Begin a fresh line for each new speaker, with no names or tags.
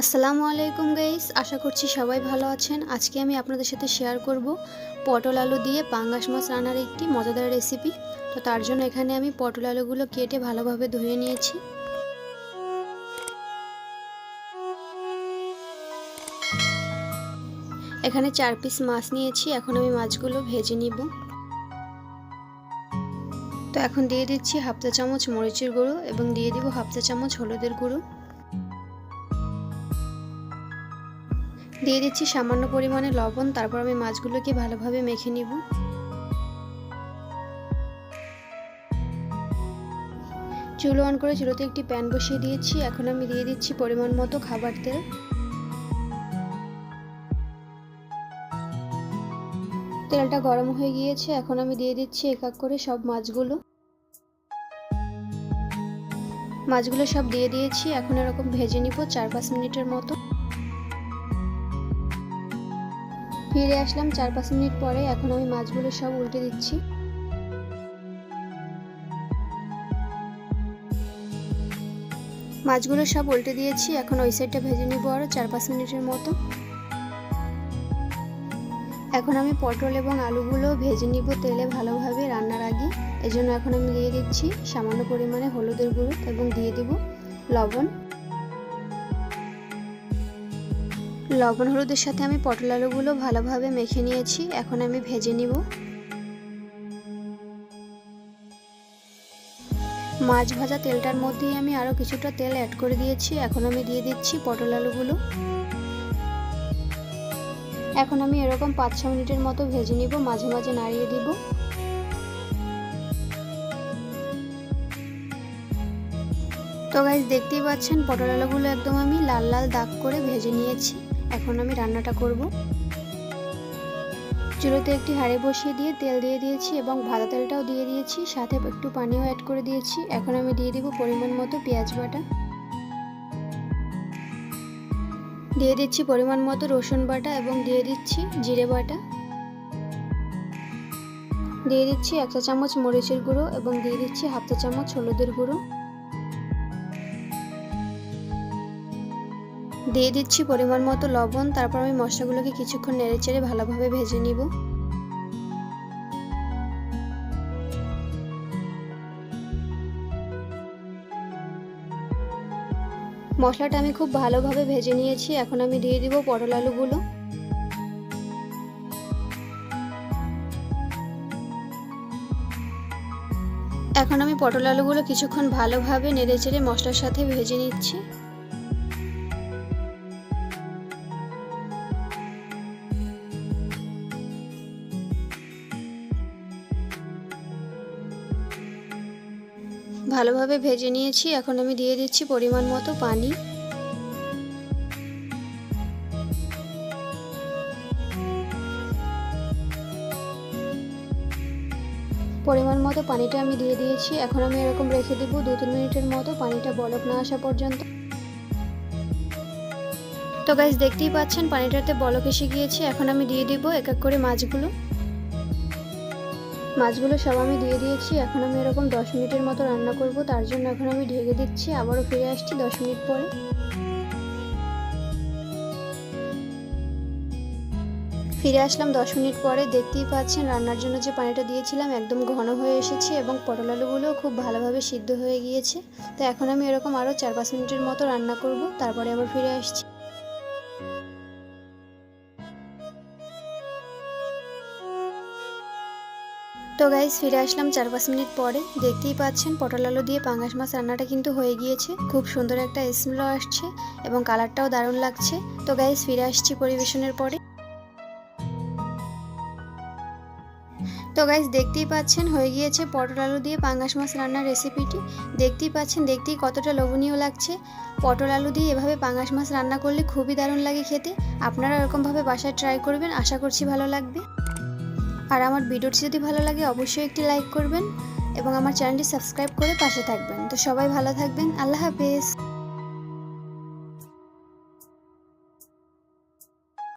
আসসালামু আলাইকুম গাইস আশা করছি সবাই ভালো আছেন। আজকে আমি আপনাদের সাথে শেয়ার করব পটল আলু দিয়ে পাঙ্গাস মাছ রান্নার একটি মজাদার রেসিপি তো তার জন্য এখানে আমি পটল আলুগুলো কেটে ভালোভাবে ধুয়ে নিয়েছি। এখানে চার পিস মাছ নিয়েছি, এখন আমি মাছগুলো ভেজে নিব। তো এখন দিয়ে দিচ্ছি হাফ চা চামচ মরিচের গুঁড়ো এবং দিয়ে দিব হাফ চা চামচ হলুদের গুঁড়ো। দিয়ে দিচ্ছি সামান্য পরিমাণে লবণ, তারপর আমি মাছগুলোকে ভালোভাবে মেখে নিব। চুলো অন করে চুলোতে একটি প্যান বসিয়ে দিয়েছি। এখন আমি দিয়ে দিচ্ছি পরিমাণ মতো খাবার তেল। তেলটা গরম হয়ে গিয়েছে, এখন আমি দিয়ে দিচ্ছি এক এক করে সব মাছগুলো। মাছগুলো সব দিয়ে দিয়েছি, এখন এরকম ভেজে নিব চার পাঁচ মিনিটের মতো। ফিরে আসলাম চার পাঁচ মিনিট পরে। এখন আমি মাছগুলো সব উল্টে দিচ্ছি। মাছগুলো সব উল্টে দিয়েছি। এখন ওই সাইডটা ভেজে নিব আরও চার পাঁচ মিনিটের মতো। এখন আমি পটল এবং আলুগুলো ভেজে নিব তেলে ভালোভাবে রান্নার আগে। এজন্য এখন আমি দিয়ে দিচ্ছি সামান্য পরিমাণে হলুদের গুঁড়ো এবং দিয়ে দিব লবণ। লবণ হলুদের সাথে আমি পটল আলুগুলো ভালোভাবে মেখে নিয়েছি। এখন আমি ভেজে নিব। মাছ ভাজা তেলটার মধ্যেই আমি আরও কিছুটা তেল অ্যাড করে দিয়েছি। এখন আমি দিয়ে দিচ্ছি পটল আলুগুলো। এখন আমি এরকম পাঁচ ছ মিনিটের মতো ভেজে নিব, মাঝে মাঝে নাড়িয়ে দিব। তো গাইজ দেখতেই পাচ্ছেন, পটল আলুগুলো একদম আমি লাল লাল দাগ করে ভেজে নিয়েছি। এখন আমি রান্নাটা করব। চুলোতে একটি হাঁড়ি বসিয়ে দিয়ে তেল দিয়ে দিয়েছি এবং ভাজা তেলটাও দিয়ে দিয়েছি, সাথে একটু পানিও অ্যাড করে দিয়েছি। এখন আমি দিয়ে দিব পরিমাণ মতো পেঁয়াজ বাটা। দিয়ে দিচ্ছি পরিমাণ মতো রসুন বাটা এবং দিয়ে দিচ্ছি জিরে বাটা। দিয়ে দিচ্ছি এক চা চামচ মরিচের গুঁড়ো এবং দিয়ে দিচ্ছি হাফ চা চামচ হলুদের গুঁড়ো। দিয়ে দিচ্ছি পরিমাণ মতো লবণ, তারপর আমি মশলাগুলোকে কিছুক্ষণ নেড়ে চেড়ে ভালোভাবে ভেজে নিব। মশলাটা আমি খুব ভালোভাবে ভেজে নিয়েছি, এখন আমি দিয়ে দিব পটল আলুগুলো। এখন আমি পটল আলুগুলো কিছুক্ষণ ভালোভাবে নেড়ে চেড়ে মশলার সাথে ভেজে নিচ্ছি। ভালোভাবে ভেজে নিয়েছি। এখন আমি দিয়ে দিচ্ছি পরিমাণ মতো পানি। পরিমাণ মতো পানিটা আমি দিয়ে দিয়েছি। এখন আমি এরকম রেখে দেবো দু তিন মিনিটের মতো পানিটা বলক না আসা পর্যন্ত। তো গাইজ দেখতেই পাচ্ছেন, পানিটাতে বলক এসে গিয়েছে। এখন আমি দিয়ে দিব এক এক করে মাছগুলো। মাছগুলো সব আমি দিয়ে দিয়েছি, এখন আমি এরকম দশ মিনিটের মতো রান্না করব, তার জন্য এখন আমি ঢেকে দিচ্ছি, আবারও ফিরে আসছি দশ মিনিট পরে। ফিরে আসলাম দশ মিনিট পরে, দেখতেই পাচ্ছেন রান্নার জন্য যে পানিটা দিয়েছিলাম একদম ঘন হয়ে এসেছে এবং পটল আলুগুলোও খুব ভালোভাবে সিদ্ধ হয়ে গিয়েছে। তো এখন আমি এরকম আরও চার পাঁচ মিনিটের মতো রান্না করব, তারপরে আবার ফিরে আসছি। তো গাইজ ফিরে আসলাম চার পাঁচ মিনিট পরে। দেখতেই পাচ্ছেন, পটল আলু দিয়ে পাঙ্গাস মাছ রান্নাটা কিন্তু হয়ে গিয়েছে। খুব সুন্দর একটা স্মেলও আসছে এবং কালারটাও দারুণ লাগছে। তো গাইজ ফিরে আসছি পরিবেশনের পরে। তো গাইজ দেখতেই পাচ্ছেন, হয়ে গিয়েছে পটল আলু দিয়ে পাঙ্গাস মাছ রান্নার রেসিপিটি দেখতেই পাচ্ছেন, দেখতেই কতটা লোভনীয় লাগছে। পটল আলু দিয়ে এভাবে পাঙ্গাস মাছ রান্না করলে খুবই দারুণ লাগে খেতে। আপনারা এরকমভাবে বাসায় ট্রাই করবেন, আশা করছি ভালো লাগবে। আর আমার ভিডিওটি যদি ভালো লাগে, অবশ্যই একটি লাইক করবেন এবং আমার চ্যানেলটি সাবস্ক্রাইব করে পাশে থাকবেন। তো সবাই ভালো থাকবেন। আল্লাহ হাফেজ।